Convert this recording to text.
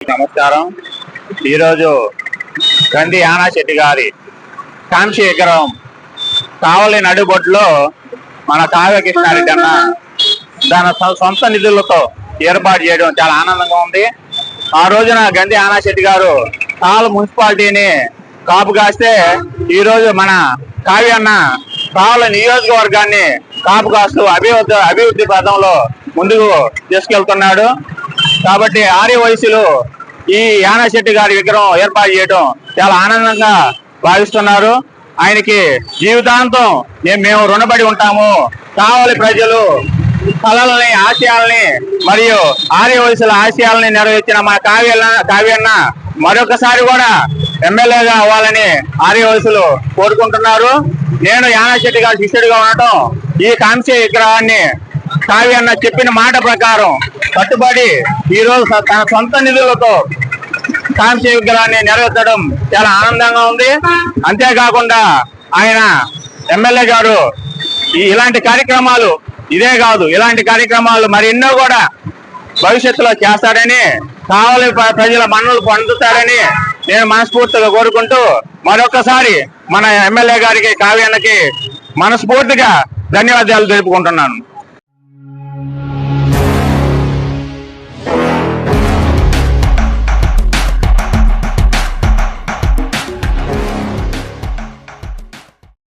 నమస్కారం. ఈరోజు గంధి యానా శెట్టి గారి కాంక్షి విగ్రహం కావలి నడుబొడ్లో మన కావ్యకృష్ణారెడ్డి అన్న దాని సొంత నిధులతో ఏర్పాటు చేయడం చాలా ఆనందంగా ఉంది. ఆ రోజున గంధి ఆనా శెట్టి గారు కావలి మున్సిపాలిటీని కాపు కాస్తే ఈ రోజు మన కావ్యన్న అన్న నియోజకవర్గాన్ని కాపు కాస్తూ అభివృద్ధి అభివృద్ధి పథంలో ముందుకు తీసుకెళ్తున్నాడు. కాబట్టి ఆర్యవయసులు ఈ యానాశెట్టి గారి విగ్రహం ఏర్పాటు చేయడం చాలా ఆనందంగా భావిస్తున్నారు. ఆయనకి జీవితాంతం మేము మేము రుణపడి ఉంటాము. కావాలి ప్రజలు కళలని ఆశయాలని మరియు ఆర్యవయసుల ఆశయాలని ఆశయాల్ని నెరవేర్చిన మా కావ్య కావ్యన్న మరొకసారి కూడా ఎమ్మెల్యేగా అవ్వాలని ఆర్యవలసులు కోరుకుంటున్నారు. నేను యానాశెట్టి గారి శిష్యుడిగా ఉండటం ఈ కాంస్య విగ్రహాన్ని కావ్యన్న చెప్పిన మాట ప్రకారం కట్టుబడి ఈరోజు తన సొంత నిధులతో కాంస్య విగ్రహాన్ని నెరవేర్చడం చాలా ఆనందంగా ఉంది. అంతేకాకుండా ఆయన ఎమ్మెల్యే గారు ఈ ఇలాంటి కార్యక్రమాలు ఇదే కాదు ఇలాంటి కార్యక్రమాలు మరి ఎన్నో కూడా భవిష్యత్తులో చేస్తాడని కావలి ప్రజల మన్నలు పొందుతారని నేను మనస్ఫూర్తిగా కోరుకుంటూ మరొకసారి మన ఎమ్మెల్యే గారికి కావ్యానికి మనస్ఫూర్తిగా ధన్యవాదాలు తెలుపుకుంటున్నాను.